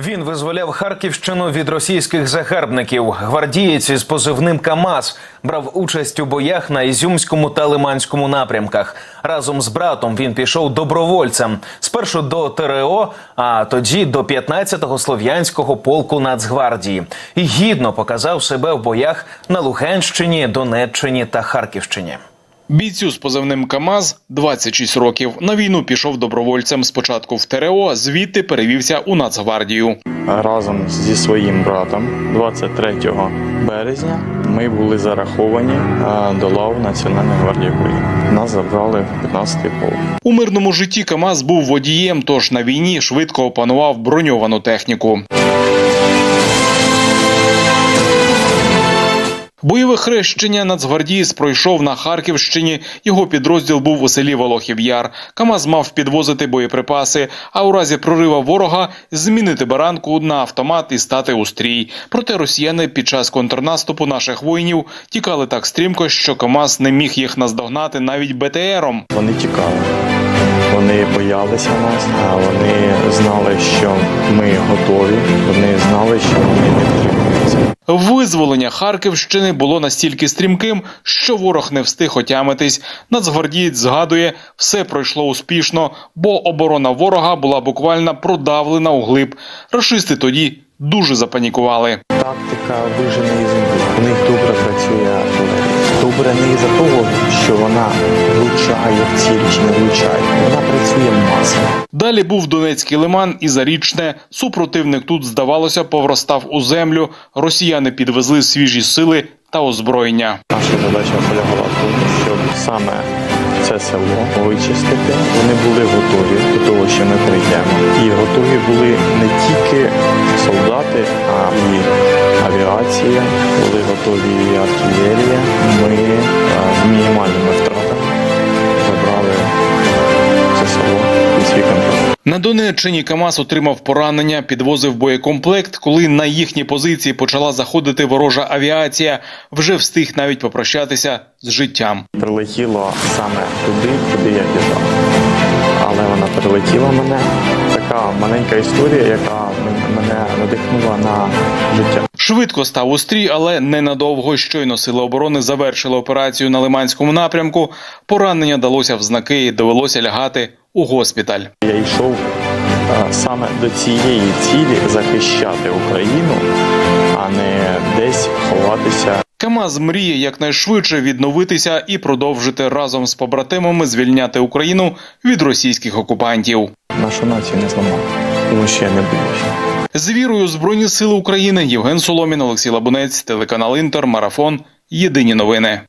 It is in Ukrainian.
Він визволяв Харківщину від російських загарбників. Гвардієць із позивним КАМАЗ брав участь у боях на Ізюмському та Лиманському напрямках. Разом з братом він пішов добровольцем. Спершу до ТРО, а тоді до 15-го слов'янського полку Нацгвардії. І гідно показав себе в боях на Луганщині, Донеччині та Харківщині. Бійцю з позивним КАМАЗ 26 років. На війну пішов добровольцем спочатку в ТРО, звідти перевівся у Нацгвардію. разом зі своїм братом 23 березня ми були зараховані до лав Національної гвардії України. Нас забрали в 15-й полк. У мирному житті КАМАЗ був водієм, тож на війні швидко опанував броньовану техніку. Бойове хрещення нацгвардієць пройшов на Харківщині. Його підрозділ був у селі Волохів Яр. КАМАЗ мав підвозити боєприпаси, а у разі прорива ворога змінити баранку на автомат і стати у стрій. Проте росіяни під час контрнаступу наших воїнів тікали так стрімко, що КАМАЗ не міг їх наздогнати навіть БТРом. Вони тікали. Вони боялися нас, а вони знали, що ми готові. Вони знали, що вони не втримуються. Визволення Харківщини було настільки стрімким, що ворог не встиг отямитись. Нацгвардієць згадує, все пройшло успішно, бо оборона ворога була буквально продавлена углиб. Рашисти тоді дуже запанікували. Тактика виженої землі. У них добре працює. Добре не із-за того, що вона влучає в ціль чи не влучає. Вона працює масово. Далі був Донецький лиман і Зарічне. Супротивник тут, здавалося, повростав у землю. Росіяни підвезли свіжі сили та озброєння. Наша задача полягала в тому, щоб саме це село вичистити. Вони були готові до того, що ми прийдемо. І готові були не тільки солдати, а і авіація, були готові і артилерія. На Донеччині КАМАЗ отримав поранення, підвозив боєкомплект. Коли на їхні позиції почала заходити ворожа авіація, вже встиг навіть попрощатися з життям. Прилетіло саме туди, куди я біжав. Але вона прилетіла мене. Така маленька історія, яка мене надихнула на життя. Швидко став у стрій, але ненадовго. Щойно сили оборони завершили операцію на Лиманському напрямку. Поранення далося в знаки і довелося лягати у госпіталь. Я йшов е, саме до цієї цілі захищати Україну, а не десь ховатися. КАМАЗ мріє якнайшвидше відновитися і продовжити разом з побратимами звільняти Україну від російських окупантів. Нашу націю не зламав, тому що я не боюся. З вірою Збройні Сили України Євген Соломін, Олексій Лабунець, телеканал Інтер, Марафон. Єдині новини.